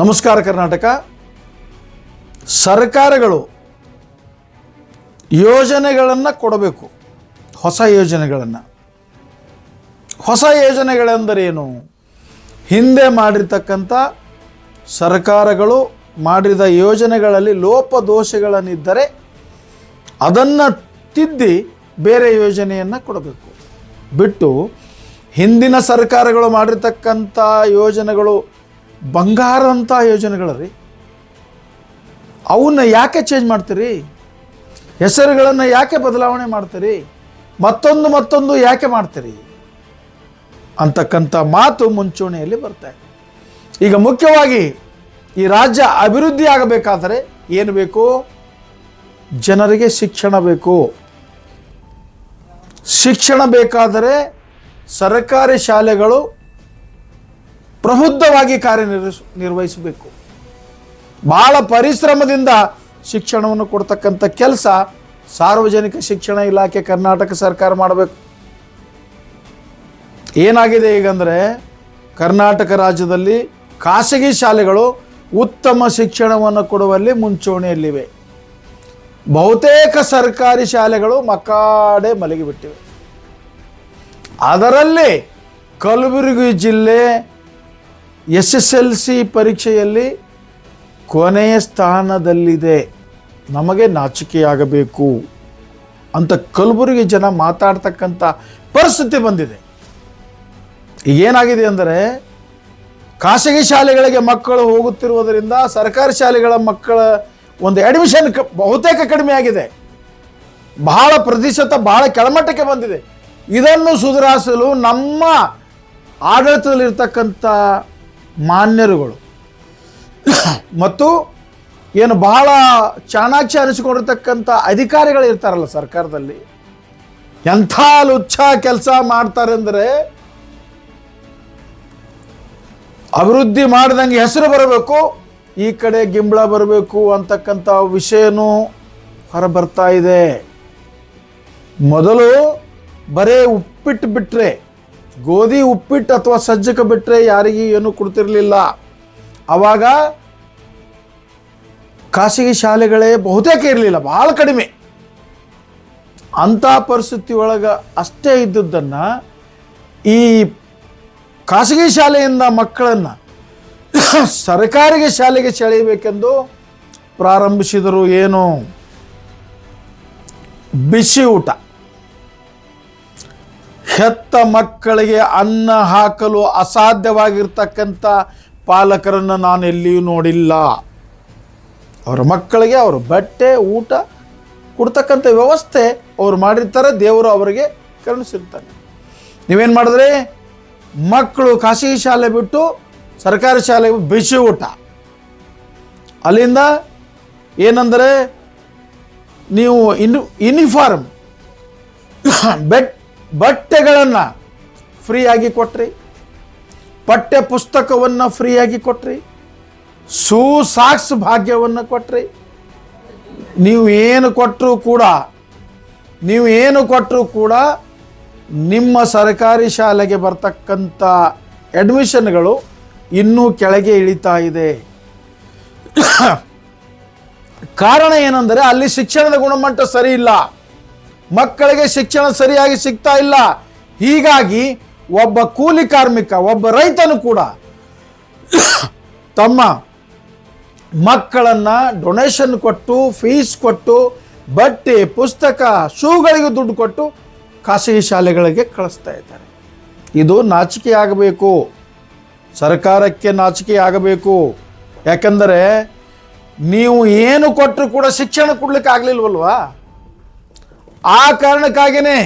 ನಮಸ್ಕಾರ ಕರ್ನಾಟಕ. ಸರ್ಕಾರಗಳು ಯೋಜನೆಗಳನ್ನು ಕೊಡಬೇಕು. ಹೊಸ ಯೋಜನೆಗಳನ್ನು. ಹೊಸ ಯೋಜನೆಗಳೆಂದರೇನು? ಹಿಂದೆ ಮಾಡಿರ್ತಕ್ಕಂಥ ಸರ್ಕಾರಗಳು ಮಾಡಿದ ಯೋಜನೆಗಳಲ್ಲಿ ಲೋಪದೋಷಗಳನ್ನಿದ್ದರೆ ಅದನ್ನು ತಿದ್ದಿ ಬೇರೆ ಯೋಜನೆಯನ್ನು ಕೊಡಬೇಕು. ಬಿಟ್ಟು ಹಿಂದಿನ ಸರ್ಕಾರಗಳು ಮಾಡಿರ್ತಕ್ಕಂಥ ಯೋಜನೆಗಳು ಬಂಗಾರ ಯೋಜನೆಗಳು ರೀ ಅವನ್ನ ಯಾಕೆ ಚೇಂಜ್ ಮಾಡ್ತೀರಿ? ಹೆಸರುಗಳನ್ನು ಯಾಕೆ ಬದಲಾವಣೆ ಮಾಡ್ತೀರಿ? ಮತ್ತೊಂದು ಮತ್ತೊಂದು ಯಾಕೆ ಮಾಡ್ತೀರಿ? ಅಂತಕ್ಕಂಥ ಮಾತು ಮುಂಚೂಣಿಯಲ್ಲಿ ಬರ್ತಾ ಇದೆ. ಈಗ ಮುಖ್ಯವಾಗಿ ಈ ರಾಜ್ಯ ಅಭಿವೃದ್ಧಿ ಆಗಬೇಕಾದರೆ ಏನು ಬೇಕು? ಜನರಿಗೆ ಶಿಕ್ಷಣ ಬೇಕು. ಶಿಕ್ಷಣ ಬೇಕಾದರೆ ಸರ್ಕಾರಿ ಶಾಲೆಗಳು ಪ್ರಬುದ್ಧವಾಗಿ ಕಾರ್ಯನಿರ್ವಹಿಸ ನಿರ್ವಹಿಸಬೇಕು. ಬಹಳ ಪರಿಶ್ರಮದಿಂದ ಶಿಕ್ಷಣವನ್ನು ಕೊಡ್ತಕ್ಕಂಥ ಕೆಲಸ ಸಾರ್ವಜನಿಕ ಶಿಕ್ಷಣ ಇಲಾಖೆ ಕರ್ನಾಟಕ ಸರ್ಕಾರ ಮಾಡಬೇಕು. ಏನಾಗಿದೆ ಈಗಂದರೆ ಕರ್ನಾಟಕ ರಾಜ್ಯದಲ್ಲಿ ಖಾಸಗಿ ಶಾಲೆಗಳು ಉತ್ತಮ ಶಿಕ್ಷಣವನ್ನು ಕೊಡುವಲ್ಲಿ ಮುಂಚೂಣಿಯಲ್ಲಿವೆ. ಬಹುತೇಕ ಸರ್ಕಾರಿ ಶಾಲೆಗಳು ಮಕಾಡೆ ಮಲಗಿಬಿಟ್ಟಿವೆ. ಅದರಲ್ಲಿ ಕಲಬುರಗಿ ಜಿಲ್ಲೆ ಎಸ್ ಎಸ್ ಎಲ್ ಸಿ ಪರೀಕ್ಷೆಯಲ್ಲಿ ಕೊನೆಯ ಸ್ಥಾನದಲ್ಲಿದೆ. ನಮಗೆ ನಾಚಿಕೆಯಾಗಬೇಕು ಅಂತ ಕಲಬುರಗಿ ಜನ ಮಾತಾಡ್ತಕ್ಕಂಥ ಪರಿಸ್ಥಿತಿ ಬಂದಿದೆ. ಈಗೇನಾಗಿದೆ ಅಂದರೆ ಖಾಸಗಿ ಶಾಲೆಗಳಿಗೆ ಮಕ್ಕಳು ಹೋಗುತ್ತಿರುವುದರಿಂದ ಸರ್ಕಾರಿ ಶಾಲೆಗಳ ಮಕ್ಕಳ ಒಂದು ಅಡ್ಮಿಷನ್ ಕ ಬಹುತೇಕ ಕಡಿಮೆ ಆಗಿದೆ. ಬಹಳ ಪ್ರತಿಶತ ಬಹಳ ಕೆಳಮಟ್ಟಕ್ಕೆ ಬಂದಿದೆ. ಇದನ್ನು ಸುಧಾರಿಸಲು ನಮ್ಮ ಆಡಳಿತದಲ್ಲಿರ್ತಕ್ಕಂಥ ಮಾನ್ಯರುಗಳು. ಮತ್ತು ಏನು ಬಹಳ ಚಾಣಾಕ್ಷ ಅನಿಸಿಕೊಂಡಿರ್ತಕ್ಕಂಥ ಅಧಿಕಾರಿಗಳು ಇರ್ತಾರಲ್ಲ ಸರ್ಕಾರದಲ್ಲಿ. ಎಂಥ ಲುಚ್ಛ ಕೆಲಸ ಮಾಡ್ತಾರೆ ಅಂದರೆ ಅಭಿವೃದ್ಧಿ ಮಾಡಿದಂಗೆ ಹೆಸರು ಬರಬೇಕು, ಈ ಕಡೆ ಗಿಂಬಳ ಬರಬೇಕು ಅಂತಕ್ಕಂಥ ವಿಷಯನೂ ಹೊರಬರ್ತಾ ಇದೆ. ಮೊದಲು ಬರೇ ಉಪ್ಪಿಟ್ಟು ಬಿಟ್ಟರೆ ಗೋಧಿ ಉಪ್ಪಿಟ್ಟು ಅಥವಾ ಸಜ್ಜಕ ಬಿಟ್ಟರೆ ಯಾರಿಗೂ ಏನು ಕೊಡ್ತಿರಲಿಲ್ಲ. ಆವಾಗ ಖಾಸಗಿ ಶಾಲೆಗಳೇ ಬಹುತೇಕ ಇರಲಿಲ್ಲ, ಭಾಳ ಕಡಿಮೆ. ಅಂಥ ಪರಿಸ್ಥಿತಿ ಒಳಗೆ ಅಷ್ಟೇ ಇದ್ದದ್ದನ್ನು ಈ ಖಾಸಗಿ ಶಾಲೆಯಿಂದ ಮಕ್ಕಳನ್ನು ಸರ್ಕಾರಿಗೆ ಶಾಲೆಗೆ ಸೆಳೆಯಬೇಕೆಂದು ಪ್ರಾರಂಭಿಸಿದರು ಏನು? ಬಿಸಿ ಊಟ ಹೆತ್ತ ಮಕ್ಕಳಿಗೆ ಅನ್ನ ಹಾಕಲು ಅಸಾಧ್ಯವಾಗಿರ್ತಕ್ಕಂಥ ಪಾಲಕರನ್ನು ನಾನು ಎಲ್ಲಿಯೂ ನೋಡಿಲ್ಲ. ಅವರ ಮಕ್ಕಳಿಗೆ ಅವರು ಬಟ್ಟೆ, ಊಟ ಕೊಡ್ತಕ್ಕಂಥ ವ್ಯವಸ್ಥೆ ಅವ್ರು ಮಾಡಿರ್ತಾರೆ, ದೇವರು ಅವರಿಗೆ ಕರುಣಿಸಿರ್ತಾನೆ. ನೀವೇನು ಮಾಡಿದ್ರಿ? ಮಕ್ಕಳು ಖಾಸಗಿ ಶಾಲೆ ಬಿಟ್ಟು ಸರ್ಕಾರಿ ಶಾಲೆಗೆ ಬಿಸಿ ಊಟ. ಅಲ್ಲಿಂದ ಏನಂದರೆ ನೀವು ಇನ್ ಯೂನಿಫಾರ್ಮ್ ಬೆಟ್ ಬಟ್ಟೆಗಳನ್ನು ಫ್ರೀಯಾಗಿ ಕೊಟ್ರಿ, ಪಠ್ಯ ಪುಸ್ತಕವನ್ನು ಫ್ರೀಯಾಗಿ ಕೊಟ್ರಿ ಸೂ ಸಾಕ್ಸ್ ಭಾಗ್ಯವನ್ನು ಕೊಟ್ರಿ. ನೀವು ಏನು ಕೊಟ್ಟರೂ ಕೂಡ, ನೀವು ಏನು ಕೊಟ್ಟರೂ ಕೂಡ ನಿಮ್ಮ ಸರ್ಕಾರಿ ಶಾಲೆಗೆ ಬರ್ತಕ್ಕಂಥ ಅಡ್ಮಿಷನ್ಗಳು ಇನ್ನೂ ಕೆಳಗೆ ಇಳಿತಾ ಇದೆ. ಕಾರಣ ಏನಂದರೆ ಅಲ್ಲಿ ಶಿಕ್ಷಣದ ಗುಣಮಟ್ಟ ಸರಿ ಇಲ್ಲ. ಮಕ್ಕಳಿಗೆ ಶಿಕ್ಷಣ ಸರಿಯಾಗಿ ಸಿಗ್ತಾ ಇಲ್ಲ. ಹೀಗಾಗಿ ಒಬ್ಬ ಕೂಲಿ ಕಾರ್ಮಿಕ, ಒಬ್ಬ ರೈತನು ಕೂಡ ತಮ್ಮ ಮಕ್ಕಳನ್ನು ಡೊನೇಷನ್ ಕೊಟ್ಟು ಫೀಸ್ ಕೊಟ್ಟು, ಬಟ್ಟೆ, ಪುಸ್ತಕ, ಶೂಗಳಿಗೂ ದುಡ್ಡು ಕೊಟ್ಟು ಖಾಸಗಿ ಶಾಲೆಗಳಿಗೆ ಕಳಿಸ್ತಾ ಇದ್ದಾರೆ. ಇದು ನಾಚಿಕೆ ಆಗಬೇಕು. ಸರ್ಕಾರಕ್ಕೆ ನಾಚಿಕೆ ಆಗಬೇಕು. ಯಾಕಂದರೆ ನೀವು ಏನು ಕೊಟ್ಟರು ಕೂಡ ಶಿಕ್ಷಣ ಕೊಡ್ಲಿಕ್ಕೆ ಆಗಲಿಲ್ವಲ್ವಾ? ಆ ಕಾರಣಕ್ಕಾಗಿಯೇ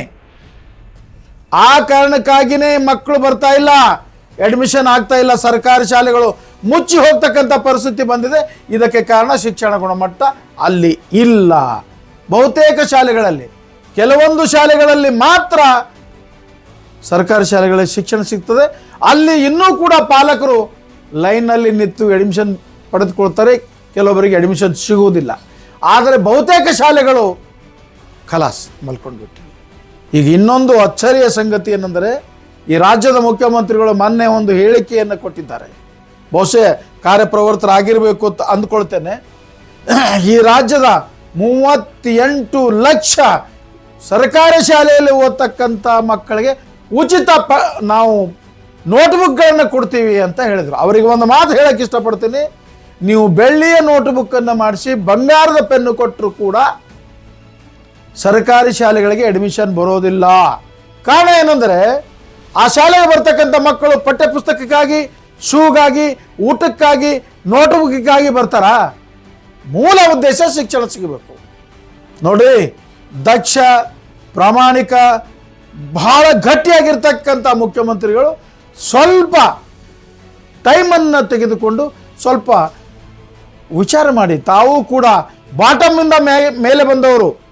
ಆ ಕಾರಣಕ್ಕಾಗಿಯೇ ಮಕ್ಕಳು ಬರ್ತಾ ಇಲ್ಲ ಅಡ್ಮಿಷನ್ ಆಗ್ತಾ ಇಲ್ಲ, ಸರ್ಕಾರಿ ಶಾಲೆಗಳು ಮುಚ್ಚಿ ಹೋಗ್ತಕ್ಕಂಥ ಪರಿಸ್ಥಿತಿ ಬಂದಿದೆ. ಇದಕ್ಕೆ ಕಾರಣ ಶಿಕ್ಷಣ ಗುಣಮಟ್ಟ ಅಲ್ಲಿ ಇಲ್ಲ. ಬಹುತೇಕ ಶಾಲೆಗಳಲ್ಲಿ, ಕೆಲವೊಂದು ಶಾಲೆಗಳಲ್ಲಿ ಮಾತ್ರ ಸರ್ಕಾರಿ ಶಾಲೆಗಳಲ್ಲಿ ಶಿಕ್ಷಣ ಸಿಗ್ತದೆ. ಅಲ್ಲಿ ಇನ್ನೂ ಕೂಡ ಪಾಲಕರು ಲೈನ್ನಲ್ಲಿ ನಿಂತು ಅಡ್ಮಿಷನ್ ಪಡೆದುಕೊಳ್ತಾರೆ. ಕೆಲವೊಬ್ಬರಿಗೆ ಅಡ್ಮಿಷನ್ ಸಿಗುವುದಿಲ್ಲ. ಆದರೆ ಬಹುತೇಕ ಶಾಲೆಗಳು ಖಲಾಸ್ ಮಲ್ಕೊಂಡ್ಬಿಟ್ಟು ಈಗ ಇನ್ನೊಂದು ಅಚ್ಚರಿಯ ಸಂಗತಿ ಏನಂದರೆ ಈ ರಾಜ್ಯದ ಮುಖ್ಯಮಂತ್ರಿಗಳು ಮೊನ್ನೆ ಒಂದು ಹೇಳಿಕೆಯನ್ನು ಕೊಟ್ಟಿದ್ದಾರೆ. ಬಹುಶಃ ಕಾರ್ಯಪ್ರವೃತ್ತರಾಗಿರಬೇಕು ಅಂತ ಅಂದ್ಕೊಳ್ತೇನೆ. ಈ ರಾಜ್ಯದ ಮೂವತ್ತೆಂಟು ಲಕ್ಷ ಸರ್ಕಾರಿ ಶಾಲೆಯಲ್ಲಿ ಓದ್ತಕ್ಕಂಥ ಮಕ್ಕಳಿಗೆ ಉಚಿತ ಪ ನಾವು ನೋಟ್ಬುಕ್ಗಳನ್ನು ಕೊಡ್ತೀವಿ ಅಂತ ಹೇಳಿದರು. ಅವರಿಗೆ ಒಂದು ಮಾತು ಹೇಳಕ್ಕೆ ಇಷ್ಟಪಡ್ತೀನಿ. ನೀವು ಬೆಳ್ಳಿಯ ನೋಟ್ಬುಕ್ಕನ್ನು ಮಾಡಿಸಿ ಬಂಗಾರದ ಪೆನ್ನು ಕೊಟ್ಟರು ಕೂಡ ಸರ್ಕಾರಿ ಶಾಲೆಗಳಿಗೆ ಅಡ್ಮಿಷನ್ ಬರೋದಿಲ್ಲ. ಕಾರಣ ಏನಂದರೆ, ಆ ಶಾಲೆಗೆ ಬರ್ತಕ್ಕಂಥ ಮಕ್ಕಳು ಪಠ್ಯ ಪುಸ್ತಕಕ್ಕಾಗಿ ಶೂಗಾಗಿ, ಊಟಕ್ಕಾಗಿ ನೋಟ್ಬುಕ್ಕಿಗಾಗಿ ಬರ್ತಾರ? ಮೂಲ ಉದ್ದೇಶ ಶಿಕ್ಷಣ ಸಿಗಬೇಕು. ನೋಡಿ, ದಕ್ಷ, ಪ್ರಾಮಾಣಿಕ, ಬಹಳ ಗಟ್ಟಿಯಾಗಿರ್ತಕ್ಕಂಥ ಮುಖ್ಯಮಂತ್ರಿಗಳು ಸ್ವಲ್ಪ ಟೈಮನ್ನು ತೆಗೆದುಕೊಂಡು ಸ್ವಲ್ಪ ವಿಚಾರ ಮಾಡಿ. ತಾವು ಕೂಡ ಬಾಟಮಿಂದ ಮೇ, ಮೇಲೆ ಬಂದವರು.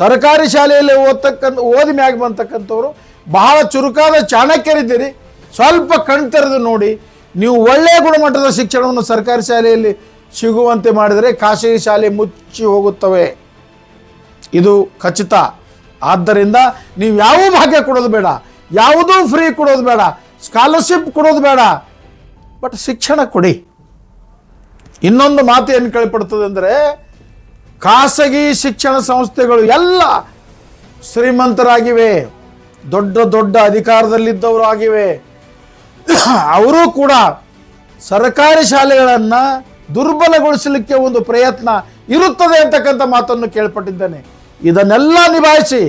ಸರ್ಕಾರಿ ಶಾಲೆಯಲ್ಲಿ ಓದ್ತಕ್ಕಂಥ, ಓದಿ ಮ್ಯಾಗ ಬಂತಕ್ಕಂಥವ್ರು ಬಹಳ ಚುರುಕಾದ ಚಾಣಕ್ಯರಿದ್ದೀರಿ. ಸ್ವಲ್ಪ ಕಣ್ತೆರೆದು ನೋಡಿ, ನೀವು ಒಳ್ಳೆಯ ಗುಣಮಟ್ಟದ ಶಿಕ್ಷಣವನ್ನು ಸರ್ಕಾರಿ ಶಾಲೆಯಲ್ಲಿ ಸಿಗುವಂತೆ ಮಾಡಿದರೆ ಖಾಸಗಿ ಶಾಲೆ ಮುಚ್ಚಿ ಹೋಗುತ್ತವೆ. ಇದು ಖಚಿತ. ಆದ್ದರಿಂದ ನೀವು ಯಾವ ಭಾಗ್ಯ ಕೊಡೋದು ಬೇಡ, ಯಾವುದೂ ಫ್ರೀ ಕೊಡೋದು ಬೇಡ, ಸ್ಕಾಲರ್ಶಿಪ್ ಕೊಡೋದು ಬೇಡ, ಬಟ್ ಶಿಕ್ಷಣ ಕೊಡಿ. ಇನ್ನೊಂದು ಮಾತು ಏನು ಕೇಳಿಪಡ್ತದೆ ಅಂದರೆ ಖಾಸಗಿ ಶಿಕ್ಷಣ ಸಂಸ್ಥೆಗಳು ಎಲ್ಲ ಶ್ರೀಮಂತರಾಗಿವೆ, ದೊಡ್ಡ ದೊಡ್ಡ ಅಧಿಕಾರದಲ್ಲಿದ್ದವರು ಆಗಿವೆ. ಅವರು ಕೂಡ ಸರ್ಕಾರಿ ಶಾಲೆಗಳನ್ನು ದುರ್ಬಲಗೊಳಿಸಲಿಕ್ಕೆ ಒಂದು ಪ್ರಯತ್ನ ಇರುತ್ತದೆ ಅಂತಕ್ಕಂಥ ಮಾತನ್ನು ಕೇಳ್ಪಟ್ಟಿದ್ದೇನೆ. ಇದನ್ನೆಲ್ಲ ನಿಭಾಯಿಸಿ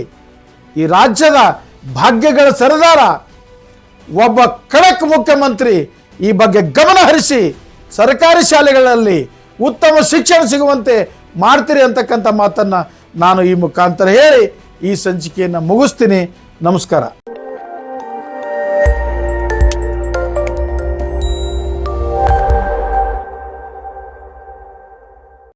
ಈ ರಾಜ್ಯದ ಭಾಗ್ಯಗಳ ಸರದಾರ ಒಬ್ಬ ಖಡಕ್ ಮುಖ್ಯಮಂತ್ರಿ ಈ ಬಗ್ಗೆ ಗಮನ ಹರಿಸಿ ಸರ್ಕಾರಿ ಶಾಲೆಗಳಲ್ಲಿ ಉತ್ತಮ ಶಿಕ್ಷಣ ಸಿಗುವಂತೆ ಮಾಡ್ತೀರಿ ಅಂತಕ್ಕಂಥ ಮಾತನ್ನು ನಾನು ಈ ಮುಖಾಂತರ ಹೇಳಿ ಈ ಸಂಚಿಕೆಯನ್ನು ಮುಗಿಸ್ತೀನಿ. ನಮಸ್ಕಾರ.